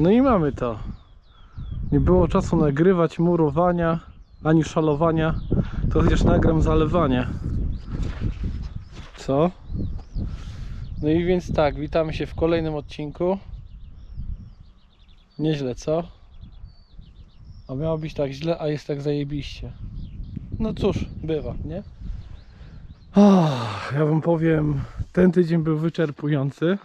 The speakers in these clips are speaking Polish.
No i mamy to. Nie było czasu nagrywać murowania, ani szalowania. To chociaż nagram zalewanie. Co? No i więc tak, witamy się w kolejnym odcinku. Nieźle, co? A miało być tak źle, a jest tak zajebiście. No cóż, bywa, nie? Ach, ja wam powiem, ten tydzień był wyczerpujący.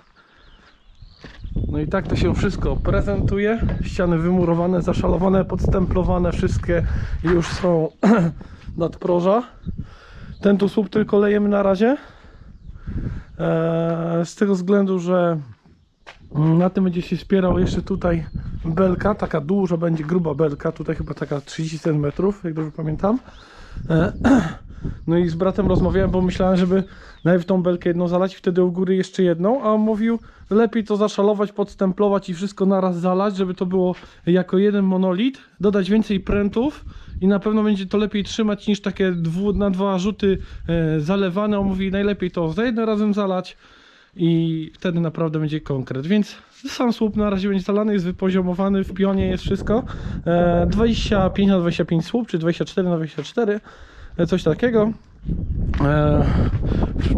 No i tak to się wszystko prezentuje. Ściany wymurowane, zaszalowane, podstemplowane, wszystkie już są nadproża. Ten tu słup tylko lejemy na razie. Eee, z tego względu, że na tym będzie się wspierał jeszcze tutaj belka, taka duża będzie gruba belka, tutaj chyba taka 30 cm, jak dobrze pamiętam. E, No i z bratem rozmawiałem, bo myślałem, żeby najpierw tą belkę jedną zalać, wtedy u góry jeszcze jedną, a on mówił, lepiej to zaszalować, podstemplować i wszystko naraz zalać, żeby to było jako jeden monolit, dodać więcej prętów i na pewno będzie to lepiej trzymać niż takie dwu, na dwa rzuty e, zalewane. On mówi, najlepiej to za jednym razem zalać i wtedy naprawdę będzie konkret. Więc sam słup na razie będzie zalany, jest wypoziomowany, w pionie jest wszystko. E, 25 na 25 słup, czy 24 na 24, e, coś takiego. E,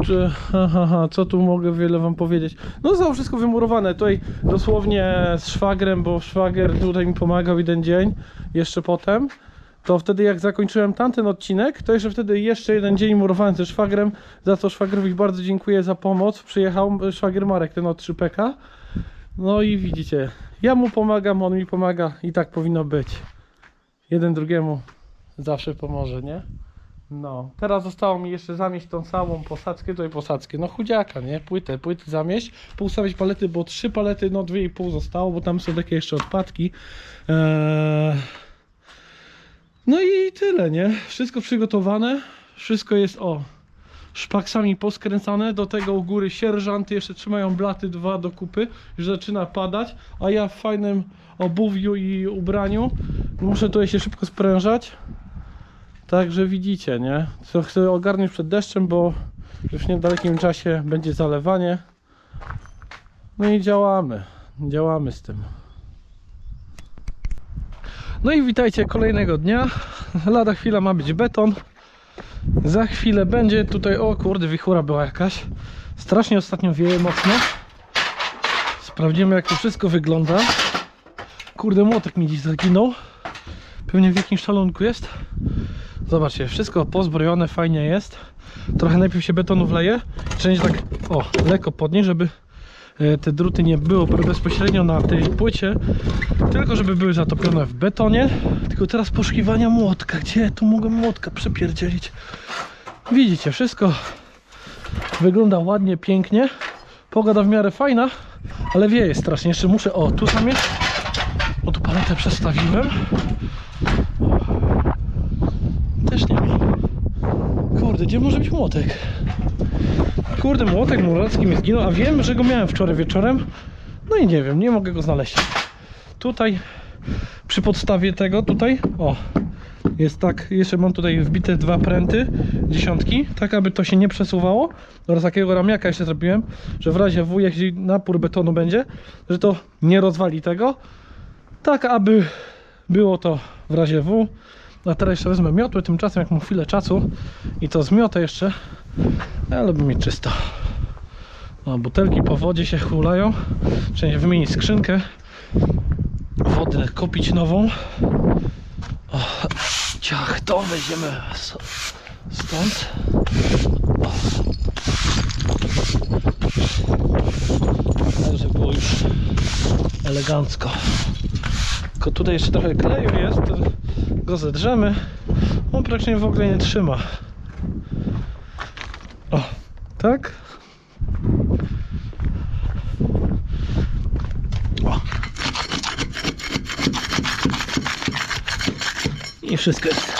czy, ha, ha, ha, co tu mogę wiele wam powiedzieć? No zostało wszystko wymurowane. Tutaj dosłownie z szwagrem, bo szwagier tutaj mi pomagał jeden dzień, jeszcze potem. To wtedy jak zakończyłem tamten odcinek, to jeszcze wtedy jeszcze jeden dzień murowałem ze szwagrem, za co szwagrowi bardzo dziękuję za pomoc. Przyjechał szwagier Marek, ten od 3PK. No i widzicie, ja mu pomagam, on mi pomaga i tak powinno być. Jeden drugiemu zawsze pomoże, nie? No, teraz zostało mi jeszcze zamieść tą całą posadzkę, tutaj posadzkę, no chudziaka, nie? Płytę, płyty zamieść, poustawić palety, bo trzy palety, no dwie i pół zostało, bo tam są takie jeszcze odpadki. Eee... No i tyle, nie? Wszystko przygotowane, wszystko jest, o, szpaksami poskręcane, do tego u góry sierżanty jeszcze trzymają blaty dwa do kupy, już zaczyna padać, a ja w fajnym obuwiu i ubraniu muszę tutaj się szybko sprężać. Także widzicie, nie? Co chcę ogarnąć przed deszczem, bo już w niedalekim czasie będzie zalewanie. No i działamy. Działamy z tym. No i witajcie kolejnego dnia. Lada chwila ma być beton. Za chwilę będzie tutaj, o kurde, wichura była jakaś. Strasznie ostatnio wieje mocno. Sprawdzimy jak to wszystko wygląda. Kurde, młotek mi dziś zaginął. Pewnie w jakimś szalonku jest. Zobaczcie, wszystko pozbrojone, fajnie jest. Trochę najpierw się betonu wleje. Część tak, o, lekko podnieść, żeby e, te druty nie było bezpośrednio na tej płycie, tylko żeby były zatopione w betonie. Tylko teraz poszukiwania młotka. Gdzie tu mogę młotka przepierdzielić? Widzicie, wszystko wygląda ładnie, pięknie. Pogoda w miarę fajna, ale wieje strasznie. Jeszcze muszę, o, tu zamieść. O, tu paletę przestawiłem. Też nie wiem. Kurde, gdzie może być młotek? Kurde, młotek muracki mi zginął, a wiem, że go miałem wczoraj wieczorem. No i nie wiem, nie mogę go znaleźć. Tutaj, przy podstawie tego, tutaj, o, jest tak, jeszcze mam tutaj wbite dwa pręty, dziesiątki, tak aby to się nie przesuwało. Oraz takiego ramiaka jeszcze zrobiłem, że w razie W, jeśli napór betonu będzie, że to nie rozwali tego. Tak, aby było to w razie W. A teraz jeszcze wezmę miotły, tymczasem jak mam chwilę czasu i to zmiotę jeszcze, ja lubię mieć czysto. O, butelki po wodzie się hulają, trzeba wymienić skrzynkę, wodę kupić nową. O, ciach, to weźmiemy stąd. O. Tak, żeby było już elegancko. Tylko tutaj jeszcze trochę kleju jest, go zedrzemy. On praktycznie w ogóle nie trzyma. O, tak? O. I wszystko jest.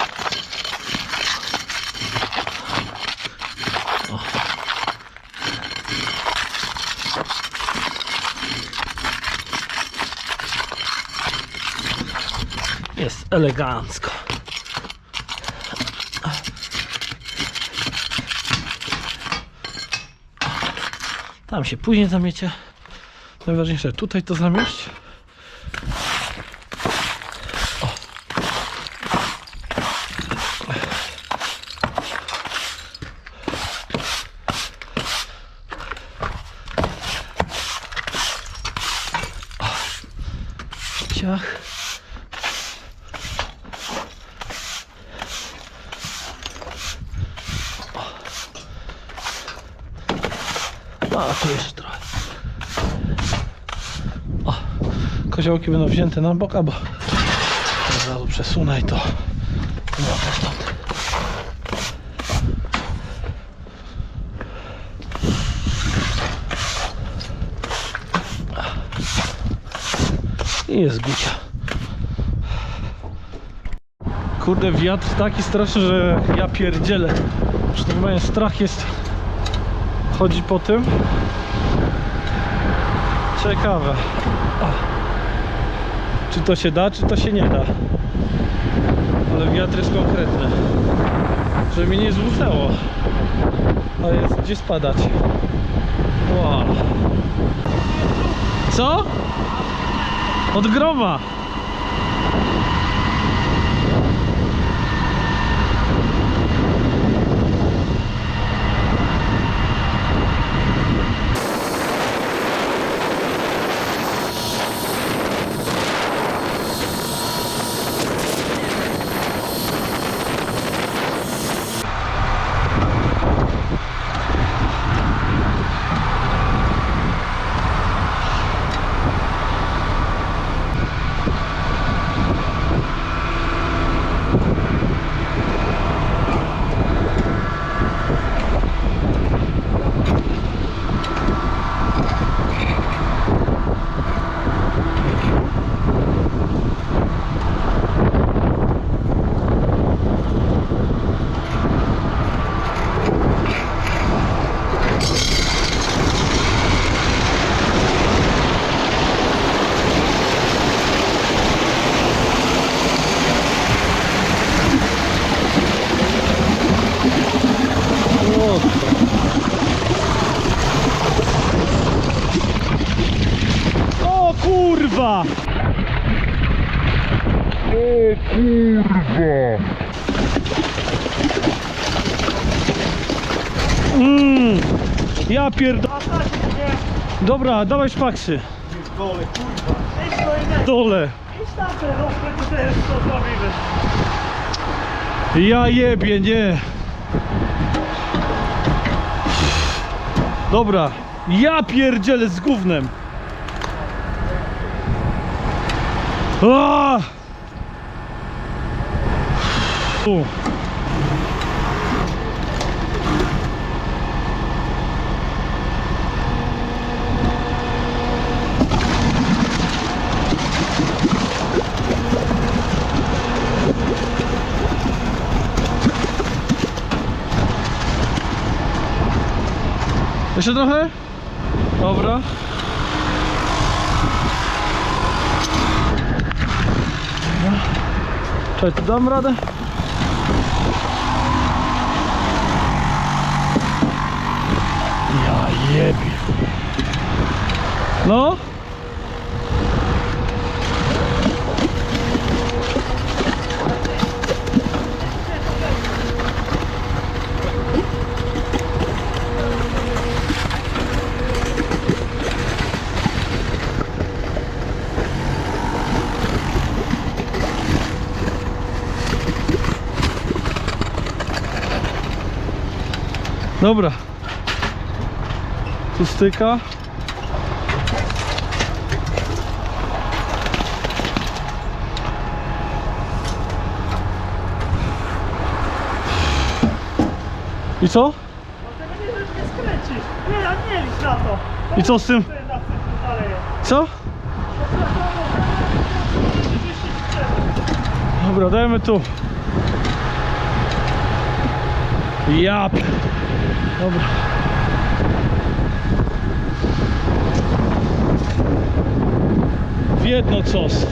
Jest elegancko. Tam się później zamiecie. Najważniejsze tutaj to zamieść. Ciach. A, tu jeszcze trochę. O, koziołki będą wzięte na bok, albo od razu przesunę i to stąd. I jest gucia. Kurde, wiatr taki straszny, że ja pierdzielę. Tak powiem, strach jest chodzi po tym. Ciekawe. Czy to się da, czy to się nie da. Ale wiatr jest konkretny. Żeby mnie nie zrzucało. A jest gdzie spadać. Wow. Co? Od groma. O kurwa! O kurwa! Mm, ja pierdolę. Dobra, dawaj szpaksy. Dole, kurwa. Dole. Idź tam ten rozpęd, też. Ja jebie, nie. Dobra. Ja pierdzielę z gównem. A! Jeszcze trochę? Dobra. Czekaj, tu dam radę? Ja jebie. No? Dobra. Tu styka. I co? I co z tym? Co? Dobra, dajemy tu. Ja. Dobra. W jedno cos.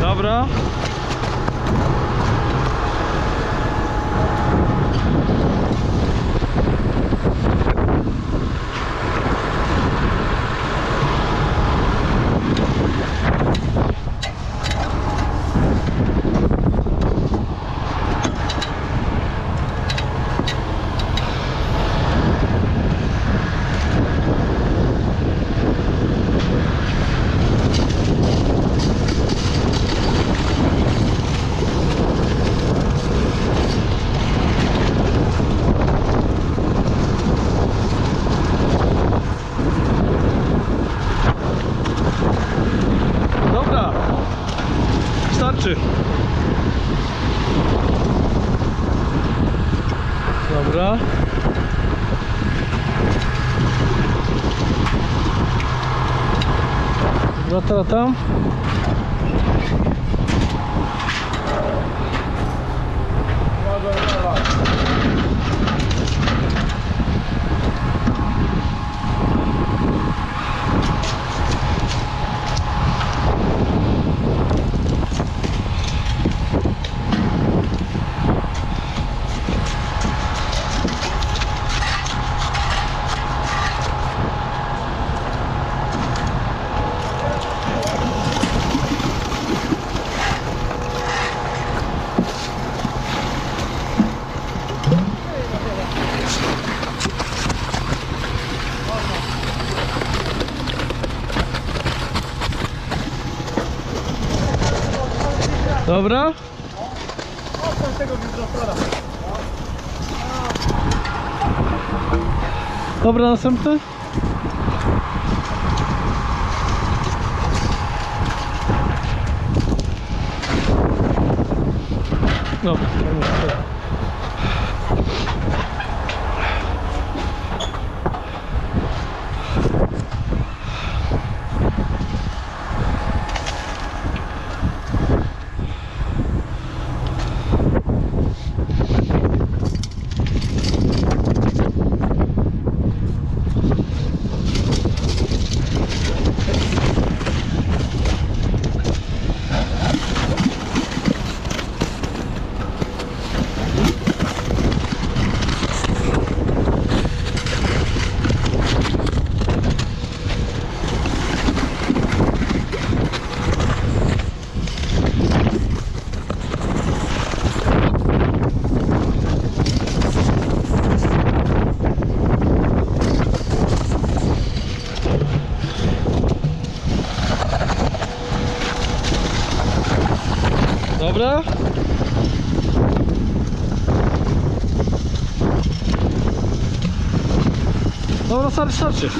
Dobra. Dobra. Então, Dobra, teraz tam. Dobra. Następny. Dobra. Dobra, starczy, starczy.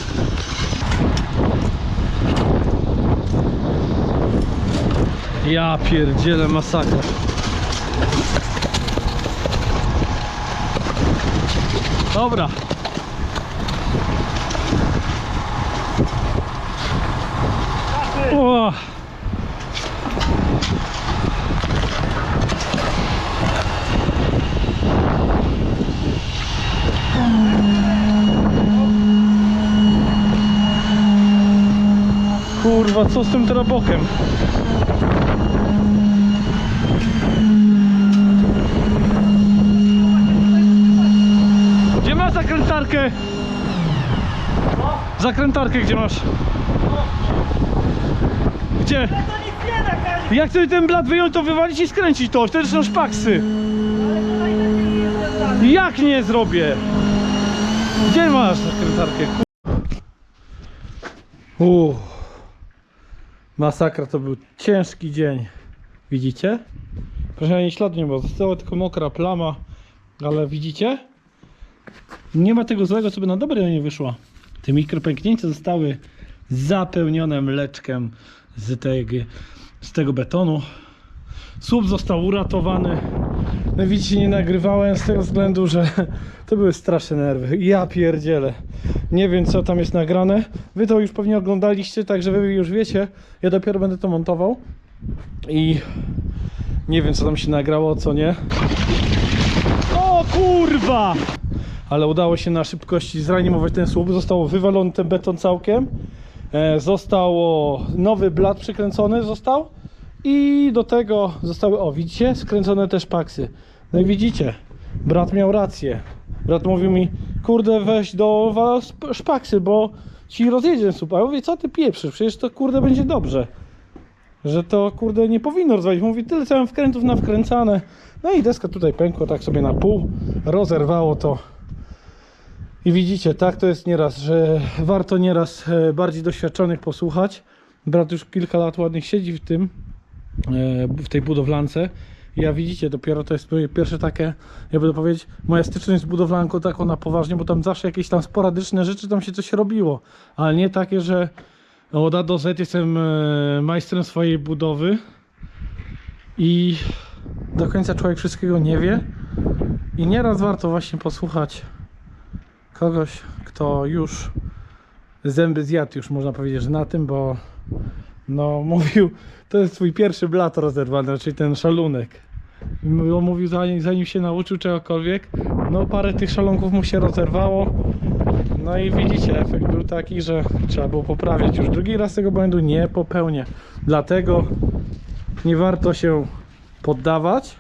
Ja pierdzielę masakra. Dobra. O! Kurwa, co z tym trabokiem? Gdzie masz zakrętarkę? Zakrętarkę gdzie masz? Gdzie? Jak chcesz ten blat wyjąć, to wywalić i skręcić to. Wtedy są szpaksy. Jak nie zrobię? Gdzie masz zakrętarkę? Uuu. Masakra, to był ciężki dzień. Widzicie? Proszę, ani śladu nie było, została tylko mokra plama, ale widzicie? Nie ma tego złego, co by na dobre nie wyszło. Te mikropęknięcia zostały zapełnione mleczkiem z tego, z tego betonu. Słup został uratowany. No widzicie, nie nagrywałem z tego względu, że to były straszne nerwy. Ja pierdzielę. Nie wiem, co tam jest nagrane. Wy to już pewnie oglądaliście, także wy już wiecie. Ja dopiero będę to montował. I nie wiem, co tam się nagrało, co nie. O kurwa! Ale udało się na szybkości zreanimować ten słup. Zostało wywalony ten beton całkiem. E, zostało nowy blat przykręcony został I do tego zostały, o widzicie, skręcone też paksy. No i widzicie, brat miał rację. Brat mówił mi, kurde weź do was szpaksy, bo ci rozjedzie słup. A ja mówię, co ty pieprzysz, przecież to kurde będzie dobrze. Że to kurde nie powinno rozwalić. Mówi, tyle całym wkrętów na wkręcane. No i deska tutaj pękła tak sobie na pół, rozerwało to. I widzicie, tak to jest nieraz, że warto nieraz e, bardziej doświadczonych posłuchać. Brat już kilka lat ładnych siedzi w tym, e, w tej budowlance. Ja widzicie, dopiero to jest pierwsze takie, jakby to powiedzieć, moja styczność z budowlanką taką na poważnie, bo tam zawsze jakieś tam sporadyczne rzeczy, tam się coś robiło, ale nie takie, że od A do Z jestem e, majstrem swojej budowy i do końca człowiek wszystkiego nie wie. I nieraz warto właśnie posłuchać kogoś, kto już zęby zjadł, już można powiedzieć, że na tym, bo no mówił, to jest swój pierwszy blat rozerwany, czyli ten szalunek. On mówił, zanim, zanim się nauczył czegokolwiek, no parę tych szalonków mu się rozerwało. No i widzicie, efekt był taki, że trzeba było poprawiać. Już drugi raz tego błędu nie popełnię. Dlatego nie warto się poddawać,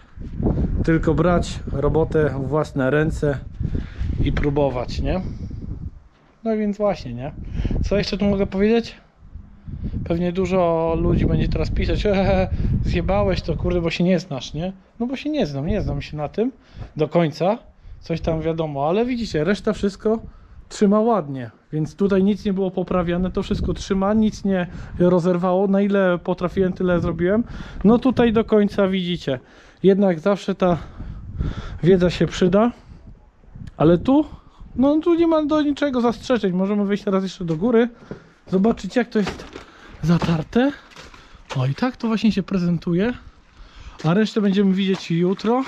tylko brać robotę w własne ręce i próbować, nie? No więc właśnie, nie? Co jeszcze tu mogę powiedzieć? Pewnie dużo ludzi będzie teraz pisać, eee, zjebałeś to, kurde, bo się nie znasz, nie? No bo się nie znam, nie znam się na tym do końca, coś tam wiadomo, ale widzicie, reszta wszystko trzyma ładnie, więc tutaj nic nie było poprawiane, to wszystko trzyma, nic nie rozerwało, na ile potrafiłem, tyle zrobiłem. No tutaj do końca widzicie, jednak zawsze ta wiedza się przyda, ale tu, no tu nie ma do niczego zastrzeżeń, możemy wyjść teraz jeszcze do góry, zobaczyć jak to jest zatarte. O i tak to właśnie się prezentuje. A resztę będziemy widzieć jutro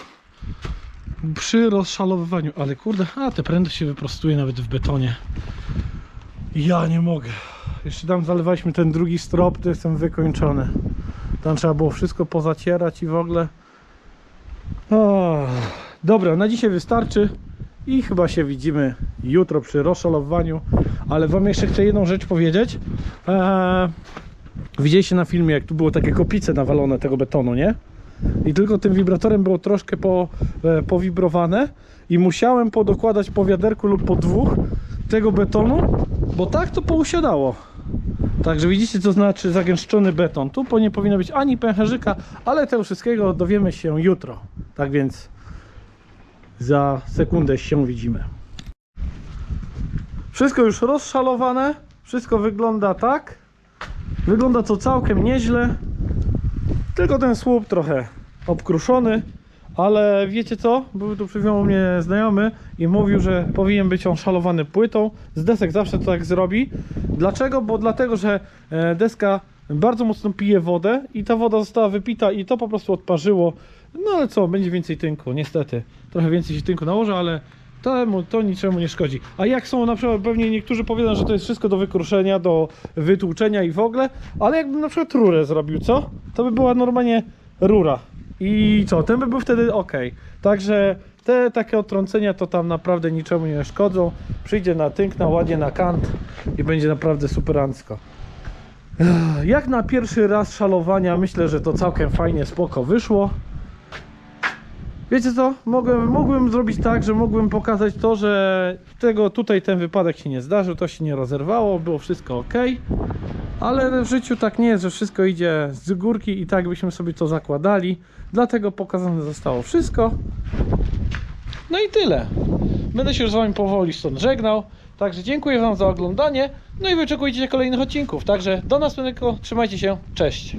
przy rozszalowywaniu. Ale kurde, a te prędkość się wyprostuje nawet w betonie. Ja nie mogę. Jeszcze tam zalewaliśmy ten drugi strop, to jestem wykończony. Tam trzeba było wszystko pozacierać i w ogóle. O, dobra, na dzisiaj wystarczy. I chyba się widzimy jutro przy rozszalowaniu. Ale wam jeszcze chcę jedną rzecz powiedzieć. Eee, widzieliście na filmie, jak tu było takie kopice nawalone tego betonu, nie? I tylko tym wibratorem było troszkę po, e, powibrowane i musiałem podokładać po wiaderku lub po dwóch tego betonu, bo tak to pousiadało. Także widzicie co znaczy zagęszczony beton. Tu nie powinno być ani pęcherzyka, ale tego wszystkiego dowiemy się jutro. Tak więc za sekundę się widzimy. Wszystko już rozszalowane, wszystko wygląda tak. Wygląda to całkiem nieźle. Tylko ten słup trochę obkruszony, ale wiecie co? Był tu u mnie znajomy i mówił, że powinien być on szalowany płytą. Z desek zawsze to tak zrobi. Dlaczego? Bo dlatego, że e, deska bardzo mocno pije wodę i ta woda została wypita i to po prostu odparzyło. No ale co, będzie więcej tynku, niestety. Trochę więcej się tynku nałoży, ale temu to niczemu nie szkodzi. A jak są na przykład, pewnie niektórzy powiedzą, że to jest wszystko do wykruszenia, do wytłuczenia i w ogóle, ale jakbym na przykład rurę zrobił, co? To by była normalnie rura. I co? Ten by był wtedy ok. Także te takie odtrącenia to tam naprawdę niczemu nie szkodzą. Przyjdzie na tynk, na ładnie na kant i będzie naprawdę superancko. Ech, Jak na pierwszy raz szalowania myślę, że to całkiem fajnie, spoko wyszło. Wiecie co? Mogłem, mógłbym zrobić tak, że mógłbym pokazać to, że tego tutaj ten wypadek się nie zdarzył, to się nie rozerwało, było wszystko ok. Ale w życiu tak nie jest, że wszystko idzie z górki i tak byśmy sobie to zakładali. Dlatego pokazane zostało wszystko. No i tyle. Będę się już z Wami powoli stąd żegnał. Także dziękuję Wam za oglądanie. No i wyczekujcie kolejnych odcinków. Także do następnego. Trzymajcie się. Cześć.